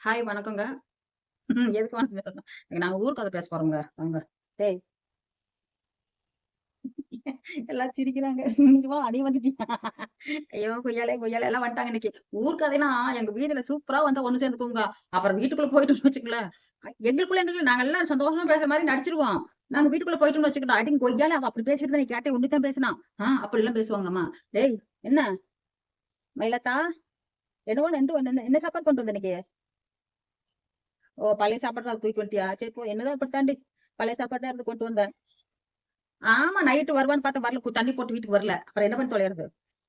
Hi வணக்கங்க. ம் எதுக்கு வணக்கம்? நாங்க ஊர் கதை பேச போறோங்க. வாங்க. டேய் எல்லாம் சிரிக்கிறாங்க. நீ வா நீ வந்துட்டியா? ஐயோ! கொய்யாலே கொய்யாலே எல்லாம் வந்துட்டாங்க இன்னைக்கு. ஊர் கதைனா எங்க வீதியில சூப்பரா வந்தா ஒண்ணு சேர்ந்துக்குவோங்க. அப்புறம் வீட்டுக்குள்ள போயிட்டோம்னு வச்சுக்கங்களேன், அ எங்களுக்குள்ள எங்களுக்கு நாங்க எல்லாம் சந்தோஷமா பேசுற மாரி நடிச்சுருவோம். நாங்க வீட்டுக்குள்ள போயிட்டோம்னு வச்சுக்கடா, அடிங் கொய்யால அவ அப்படி பேசிட்டு நீ கேட்டேன் உன்ன தான் பேசினா. ஆ அப்படிலாம் பேசுவாங்கம்மா. டேய் என்ன? மயிலத்தா? என்னவோ என்ன என்ன சாப்பாடு கொண்டு வந்த இன்னைக்கு? ஓ! பழைய சாப்பாடு தான் தூக்கி வந்துட்டியா? சரி போ. என்னதான் அப்படித்தாண்டி. பழைய சாப்பாடு தான் இருந்து கொண்டு வந்தேன். ஆமா நைட்டு வருவான்னு பார்த்தா வரல. கு தண்ணி போட்டு வீட்டுக்கு வரல. அப்புறம் என்ன பண்ணி தொலைறது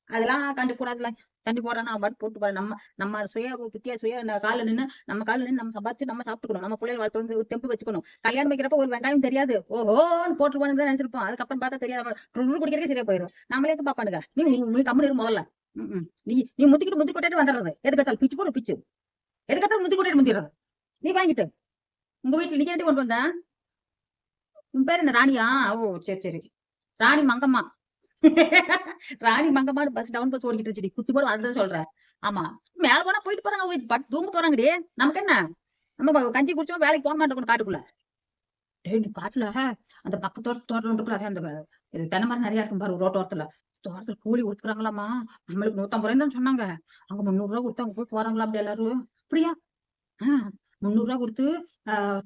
அதெல்லாம் கண்டு கூடாதுல தண்ணி போடுறான்னா அவன் போட்டு போறான். நம்ம நம்ம சுய புத்தியா சுய கால நின்று நின்னு நம்ம கால்ல நின்னு நம்ம சம்பாதிச்சு நம்ம சாப்பிட்டுக்கணும். நம்ம புள்ளைகள வளர்த்து ஒரு தெம்பு வச்சுக்கணும். கல்யாணம் வைக்கிறப்ப ஒரு வெங்காயம் தெரியாது. ஓஹோன்னு போட்டுருவான்னு தான் நெனச்சிருப்போம். அதுக்கப்புறம் பார்த்தா தெரியாது டுர்ரு குடிக்கிறதுக்கே சரியா போயிடும் நம்மளே பாப்பானுங்க. நீ நீ கம்முனு இரு முதல்ல. நீ நீ முத்திக்கிட்டு முத்தி கொட்டாட்டு வந்துடுறது. எதுக்கெடுத்தாலும் பிச்சு போடு பிச்சு. எதுக்கெடுத்தாலும் முத்தி கொட்டாட்டு முந்திர்றது. நீ வாங்கிட்டு. உங்க வீட்டுல நீ ஏன்டி கொண்டு வந்த? உன் பேர் என்ன ராணியா? ஓ! சரி, சரி. ராணி மங்கம்மா. ராணி மங்கம்மான்னு பஸ் டவுன் பஸ் ஓடிக்கிட்டு இருந்துச்சு குத்தி போடு அதுதான் சொல்றேன். ஆமா. மேல போனா போயிட்டு போறாங்க. பட் தூங்க போறாங்கடி. நமக்கு என்ன? நம்ம கஞ்சி குடிச்சோம் வேலைக்கு போக மாட்டோம் காட்டுக்குள்ள. டேய் நீ காட்டுல அந்த பக்கத்து தோட்டம் இருக்குல்ல அதே அந்த இது தென்னை மரம் நிறைய இருக்கும் பாரு ரோட்டோரத்துல. தோட்டத்துல கூலி குடுக்குறாங்களாம்மா. நம்மளுக்கு ரூ. 150 தான் சொன்னாங்க. அங்க ரூ. 300 குடுத்து அங்க போய் போறாங்களா அப்படி எல்லாரும். அப்படியா? ஆ முந்நூறுரூவா கொடுத்து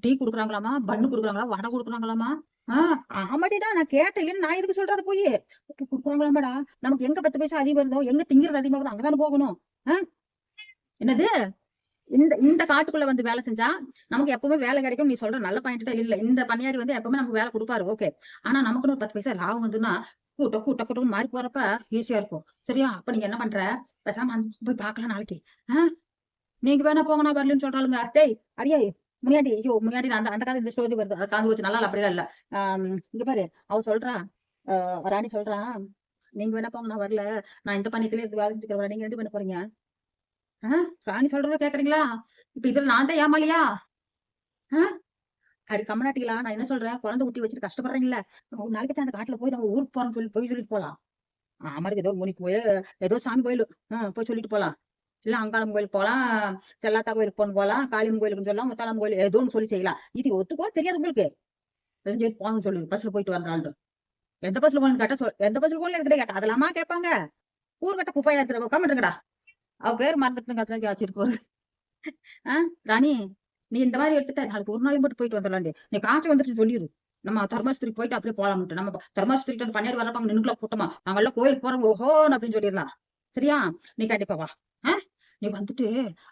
டீ குடுக்குறாங்களாமா, பன்னு குடுக்குறாங்களா வடை குடுக்குறாங்களாமா. ஆஹ் ஆமாடிடா நான் கேட்டேன். நான் எதுக்கு சொல்றது போய் குடுக்குறாங்களாமாடா. நமக்கு எங்க 10 பைசா அதிகம் வருதோ, எங்க திங்கிறது அதிகமா வருதோ போகணும். என்னது? இந்த இந்த காட்டுக்குள்ள வந்து வேலை செஞ்சா, நமக்கு எப்பவுமே வேலை கிடைக்கும். நீ சொல்ற நல்ல பாயிண்ட் தான் இல்ல. இந்த பணியாடி வந்து எப்பவுமே நமக்கு வேலை கொடுப்பாரு ஓகே. ஆனா நமக்குன்னு ஒரு 10 பைசா லாபம் வந்துன்னா, கூ கூட்ட டொக்கு மாறி போறப்ப ஈஸியா இருக்கும். சரியா? அப்ப நீங்க என்ன பண்ற? பேசாம போய் பாக்கலாம் நாளைக்கு. ஆஹ் நீங்க வேணா போங்க நான் வரலன்னு சொல்றாளுங்க. டேய் அடியே முனியாண்டி ஐயோ! முனியாண்டி அந்த அந்த கதை இந்த ஸ்டோரி வருது. அது கலந்து போச்சு. நல்லா அப்படியே அப்படிலாம் இல்ல. இங்க பாரு அவ சொல்றா, ராணி சொல்றா, நீங்க வேணா போங்க நான் வரல. நான் இந்த பண்ணிக்கல இது வேலை செஞ்சுக்கிறேன். நீங்க ரெண்டு பண்ண போறீங்க? ராணி சொல்றத கேக்குறீங்களா இப்ப இதுல நான் தான் ஏமாலியா அப்படி கம்மநாட்டிகளா நான் என்ன சொல்றேன்? குழந்தை குட்டி வச்சுட்டு கஷ்டப்படுறீங்களா ஒரு நாளைக்கு அந்த காட்டுல போய் நம்ம ஊருக்கு போறோம்னு சொல்லி போய் சொல்லிட்டு போலாம். ஆமாருக்கு ஏதோ முனி போய் ஏதோ சாமி கோயில் ஹம் போய் சொல்லிட்டு போலாம். இல்ல அங்காளம் கோயிலுக்கு போலாம், செல்லாத்தா கோயிலுக்கு போன போலாம், காளியம்மன் கோயிலுக்குன்னு சொல்லலாம், முத்தாளம்மன் கோயில் ஏதோ சொல்லி செய்யலாம். இது ஒத்துக்கோ தெரியாது உங்களுக்கு. தெரிஞ்சு போகணும்னு சொல்லிரு. பஸ்ல போயிட்டு வரலான் எந்த பஸ்ல போகணும்னு கேட்டா சொல் எந்த பஸ்ல போகணும் கேட்டா அதெல்லாமா கேட்பாங்க? ஊர்வட்ட குப்பையா இருக்கிற உட்காந்துருங்கடா அவ பேர் மறந்துட்டுங்க அதான் ஆச்சரியத்துக்கு வருது. ஆ? ராணி நீ இந்த மாதிரி எடுத்துட்ட நாளைக்கு ஒரு நாளைக்கு மட்டும் போயிட்டு வந்துடலாண்டி நீ காசு வந்துட்டு சொல்லிரு. நம்ம தர்மாஸ்திரிக்கு போயிட்டு அப்படியே போலாம்ன்ட்டு. நம்ம தர்மாஸ்திரிக்கு வந்து பண்ணையார் வரப்ப அங்க நின்னுக்கலாம் கூட்டமா. நாங்கெல்லாம் கோயிலுக்கு போறோம் ஓஹோன்னு அப்படின்னு சொல்லிடலாம் சரியா? நீ கண்டிப்பா வா. நீ வந்துட்டு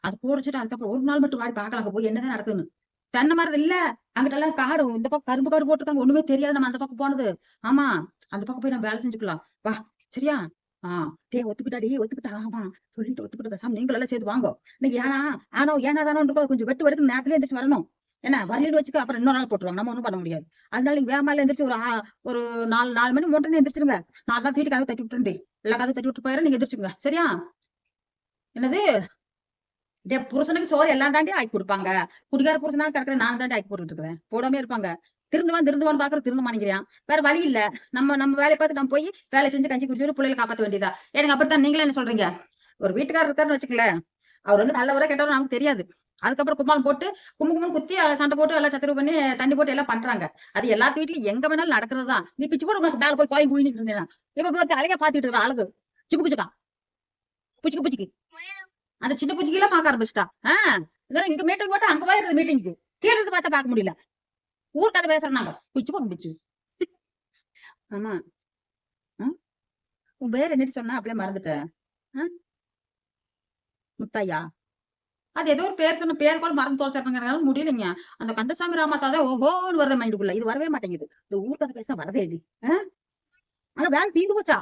அது போடிச்சுட்டு அதுக்கப்புறம் ஒரு நாள் மட்டும் வாடி பாக்கலாம் அங்க போய் என்னதான் நடக்குதுன்னு. தென்னை மரம் இல்ல. அங்கிட்டலாம் காடு இந்த பக்கம் கரும்பு காடு போட்டிருக்காங்க ஒண்ணுமே தெரியாது நம்ம அந்த பக்கம் போனது. ஆமா. அந்த பக்கம் போய் நம்ம வேலை செஞ்சுக்கலாம். வா. சரியா? ஆ. டேய் ஒத்துக்கிட்டாடி ஒத்துக்கிட்டா. ஆமா. சொல்லிட்டு ஒத்துக்கிட்டு பேசாம நீங்களும் எல்லாம் சேர்ந்து வாங்கோ. இன்னைக்கு ஏனா ஆனோ ஏனா தானோன்ற கொஞ்சம் வெட்டு வெட்டுன்னு நேரத்துல எந்திரிச்சு வரணும். என்ன வரலைன்னு வச்சுக்க அப்புறம் இன்னொரு நாள் போட்டுருவாங்க. நம்ம ஒண்ணும் பண்ண முடியாது. அதனால நீங்க வேகமா எந்திரிச்சு ஒரு ஒரு 4 4 மணி மூன்றரை எந்திரிச்சிருங்க. நாலு நாள் வீட்டுக்கு கதை தட்டி விட்டுருண்டி. எல்லா கதை தட்டி விட்டு போயிடுறேன் நீங்க எந்திரிச்சுங்க. சரியா? என்னது? டே புருஷனுக்கு சோறு எல்லாம் தாண்டி ஆக்கி கொடுப்பாங்க குடிகார புருஷனா கிடக்குற நான் தாண்டி ஆக்கி போட்டுட்டு இருக்கிறேன். போடாமே இருப்பாங்க. திருந்துவான் திருந்துவான்னு பாக்குற திருந்து மாட்டேங்கிறான். வேற வழி இல்ல. நம்ம நம்ம வேலைய பார்த்து நம்ம போய் வேலை செஞ்சு கஞ்சி குடிச்சு பிள்ளைகளை காப்பாத்த வேண்டியதா? எனக்கு அப்படித்தான் நீங்களே என்ன சொல்றீங்க? ஒரு வீட்டுக்காரர் இருக்காருன்னு வச்சுக்கல அவர் வந்து நல்லவரா கெட்டவரா நமக்கு தெரியாது. அதுக்கப்புறம் கும்மாளம் போட்டு கும்பு கும்முன்னு குத்தி சண்டை போட்டு எல்லாம் சச்சரவு பண்ணி தண்ணி போட்டு எல்லாம் பண்றாங்க. அது எல்லாத்து வீட்லயும் எங்க வேணாலும் நடக்கிறது தான். நீ பிச்சு போட்டு உங்க மேல போய் கோயில் குயின்னு இருந்தேன் இப்ப அழகா பாத்துட்டு இருக்கிற அழகு. சிக்கு குச்சுக்கா புச்சுக்கு புச்சுக்கு. அந்த சின்ன பூச்சிக்கெல்லாம் பார்க்க ஆரம்பிச்சுட்டா. ஆ. இங்க மீட்டிங் போட்டா அங்க போயிருது மீட்டிங்க்கு. கீழே பார்த்தா பார்க்க முடியல. ஊர் கதை பேசுறாங்க. பிச்சு போடு பிச்சு. ஆமா. உன் பேர் என்னடி சொன்னா அப்படியே மறந்துட்டேன். முத்தையா? அது ஏதோ ஒரு பேர் சொன்ன பேர் கூட மறந்து தொலைச்சிடுறேங்கறனால முடியலைங்க. அந்த கந்தசாமி ராமாத்தா ஓஹோன்னு வருது மைண்டுக்குள்ள. இது வரவே மாட்டேங்குது. இந்த ஊர் கதை பேச வரதே இது அங்க வேலை தீந்து போச்சா?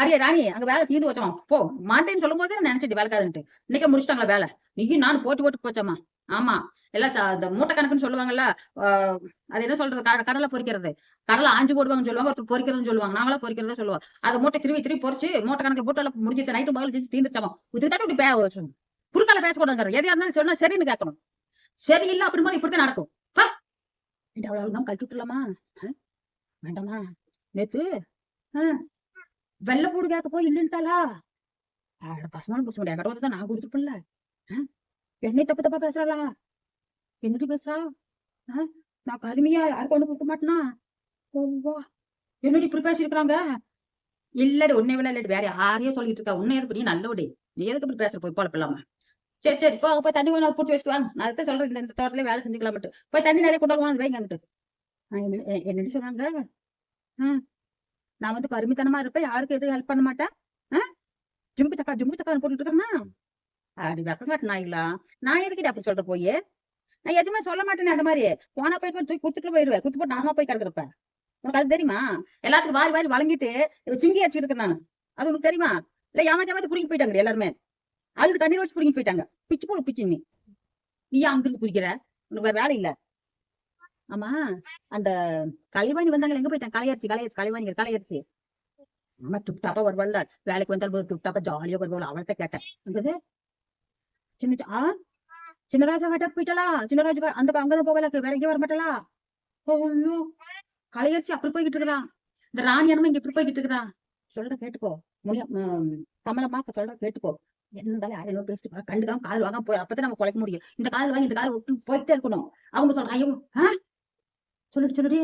அடியே ராணி அங்க வேலை தீர்ந்து வச்சோம் போ மாட்டேன்னு சொல்லும்போதே நான் நினைச்சிட்டு வேலைக்காதுன்ட்டு. இன்னைக்கே முடிச்சிட்டாங்களா வேலை. நீயும் நானும் போட்டி போட்டு போச்சோமா ஆமா. எல்லாம் இந்த மூட்டை கணக்குன்னு சொல்லுவாங்கல்ல. அது என்ன சொல்றது? கடலை பொறிக்கிறது கடலை ஆஞ்சு போடுவாங்கன்னு சொல்லுவாங்க. ஒருத்தர் பொறிக்கிறதுன்னு சொல்லுவாங்க. நாங்களாம் பொறிக்கிறதா சொல்லுவோம். அத மூட்டை திருவி திருவி பொரிச்சு மூட்டை கணக்குல போட்டு முடிஞ்சிச்சு நைட்டு நைட்டும் பகலும் செஞ்சு தீர்ந்துருச்சாமா. இதுக்கு தாண்டி இப்படி பே குறுக்கால பேசக்கூடாதுங்கற. எதையா இருந்தாலும் சொன்னா சரின்னு கேட்கணும். சரியில்ல அப்படின்னா இப்படித்தான் நடக்கும். அவ்வளவு நம்ம விட்டுலாமா வேண்டாமா? நேத்து ஆ வெள்ளைப்பூடு கேட்க போய் இல்லன்ட்டாளா? அட பசுமாடு புடிச்ச முடியாது. கடவுள் தான் நான் குடுத்துருப்பேன்ல. ஆ? என்னை தப்பு தப்பா பேசுறாளா? என்னடி பேசுறா? நான் கருமையா யாருக்கும் ஒண்ணு கொடுக்க மாட்டேனா? என்னடி இப்படி பேசிருக்காங்க இல்லடி உன்னை விட இல்லடி வேற யாரையும் சொல்லிட்டு இருக்கா? உன்னை எதுக்கு நீ நல்லவடி. நீ எதுக்கு இப்படி பேசுற? போய் போல இல்லாம. சரி சரி போ போய் தண்ணி கொஞ்சம் பிடிச்சி வச்சுட்டு வாங்க நான் அதுதான் சொல்றேன் இந்த- இந்த தோட்டத்துல வேலை செஞ்சுக்கலாம் மட்டும் போய் தண்ணி நிறைய கொண்டாடுவோம் வந்து வைங்க அங்கிட்டு. என்னடி சொன்னாங்க? நான் வந்து பருமித்தனமா இருப்பேன் யாருக்கும் எதுவும் ஹெல்ப் பண்ண மாட்டேன். ஆ? ஜிம்பு சக்கா ஜிம்பு சக்கா போட்டுட்டு இருக்கேன்னா அப்படி வெக்கம் காட்டு நான் எதுக்கிட்ட அப்படி சொல்ற போய் நான் எதுவுமே சொல்ல மாட்டேனே அந்த மாதிரி. போனா போயிட்டு தூக்கி கொடுத்துட்டு போயிருவேன். கொடுத்து போட்டு நாசமா போய் கிடக்குறப்ப. உனக்கு அது தெரியுமா? எல்லாத்துக்கும் வாரி வாரி வழங்கிட்டு சிங்கி அடிச்சுட்டு இருக்கேன் நான். அது உனக்கு தெரியுமா? இல்ல ஏமாத்தி ஏமாத்தி புடிங்கி போயிட்டாங்க எல்லாருமே. அழுது கண்ணீர் வச்சு புடிங்கி போயிட்டாங்க. பிச்சு போடு பிச்சு நீ. நீ ஏன் அங்கிருந்து குதிக்கிற? உனக்கு வேற வேலை இல்ல. ஆமா. அந்த கலைவாணி வந்தாங்க எங்க போயிட்டாங்க கலையரிசி கலையரிசி கலைவாணி கலையரிசி. ஆமா துப்டாப்பா வருவாள் வேலைக்கு வந்தாலும் போது துப்டாப்பா ஜாலியா வருவாள். அவள்கிட்ட கேட்டேன். அங்கது சின்ன ஆ? சின்னராஜா வேட்டாக்கு போயிட்டாளா? சின்னராஜா வே- அந்த அங்கதான் போகல வேற எங்கேயும் வர மாட்டாளா? ஐயோ. கலையரிசி அப்படி போய்கிட்டு இருக்கிறான். இந்த ராணி அண்ணமா இங்க இப்படி போய்கிட்டு இருக்கிறா சொல்ற கேட்டுக்கோ. முடியா கமலம்மா சொல்ற கேட்டுக்கோ. என்ன இருந்தாலும் யாரும் என்ன பேசிட்டு போறா. கண்டுக்காம காது வாங்க போய் அப்பதான் நம்ம குழைக்க முடியும். இந்த காது வாங்கி இந்த கால் விட்டு போயிட்டே இருக்கணும். அவங்க சொல்றாங்க ஐயோ ஆ சொல்லுடி சொல்லுடி.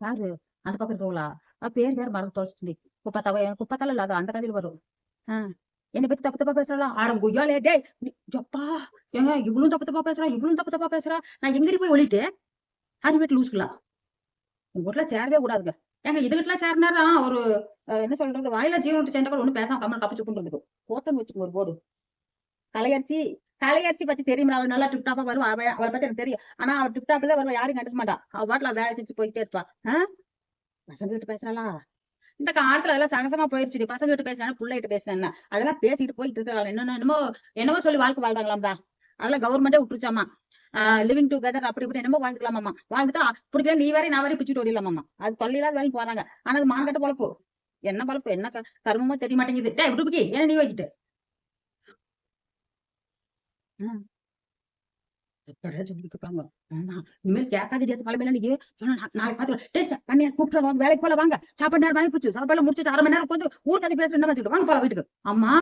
யாரு? அந்த பக்கம் இருக்கவங்களா? பேர் பேர் மறந்து தொலைச்சிட்டு குப்பத்தாவ குப்பத்தால இல்லாத அந்த கதையில வரும். ஆஹ் என்னை பத்தி தப்பு தப்பா பேசலாம் ஆடம் குய்யாலே டே நீ- ஜப்பா. ஏங்க இவ்வளவு தப்பு தப்பா பேசுறா இவ்வளவு தப்பு தப்பா பேசுறா? நான் எங்கடி போய் ஒளிட்டு ஹாரி வீட்டு லூசுக்கலாம் உங்க வீட்டுல சேரவே கூடாதுங்க. ஏங்க இதுகிட்டலாம் சேரனாரா ஒரு என்ன சொல்றது? வாயில ஜீவன் விட்டு சென்ற கூட ஒண்ணும் பேசாம கமல் கப்பிச்சு கொண்டு வந்துடும் ஹோட்டல் வச்சுக்கோ ஒரு போர்டு கலையரிசி கலையரிசி பத்தி தெரியுமா அவள் நல்லா டிப்டாப்பா வருவா அவ அவளை பத்தி எனக்கு தெரியும். ஆனா அவள் டிப்டாப்ல வருவா யாரும் கண்டுக்க மாட்டா. அவள் பாட்டுல வேலை செஞ்சு போயிட்டே இருப்பா. ஆஹ் பசங்க கிட்ட பேசுறாளா? இந்த காலத்துல அதெல்லாம் சகசமா போயிருச்சுடி. பசங்க கிட்ட பேசுறாங்க பிள்ளை கிட்ட பேசுறேன்னா அதெல்லாம் பேசிட்டு போயிட்டு இருக்காங்க என்னென்ன என்னமோ என்னமோ சொல்லி வாழ்க்கை வாழ்றாங்களாம்டா. அதெல்லாம் கவர்மெண்டே விட்டுருச்சாமா? லிவிங் டுகெதர் அப்படி இப்படி என்னமோ வாழ்ந்துக்கலாமாமா வாழ்ந்துட்டா பிடிக்கல நீ வேற நான் வேற பிச்சுட்டு ஓடிடலாமாமா அது தொல்லையில்லாத வேலைக்கு போறாங்க. ஆனா அது மானகட்ட பழப்பு. என்ன பழப்பு? என்ன க- கருமமோ தெரிய மாட்டேங்குது. டே இப்படி ஏன்னா நீ வைக்கிட்டு எப்படியா சொல்லிட்டு இருக்காங்க ஆமா இனிமேல் கேட்காதடி அது பழமையில நீ சொன்னா நா- நாளைக்கு பாத்துக்கலாம் டேய் ச- கூப்பிட்டு வாங்க. வேலைக்கு போல வாங்க. சாப்பாடு நேரம் வாங்கி போச்சு சாப்பாடு முடிச்சு அரை மணி நேரம் வந்து ஊர் கதை பேசுறேன் வாங்க போல வீட்டுக்கு. அம்மா.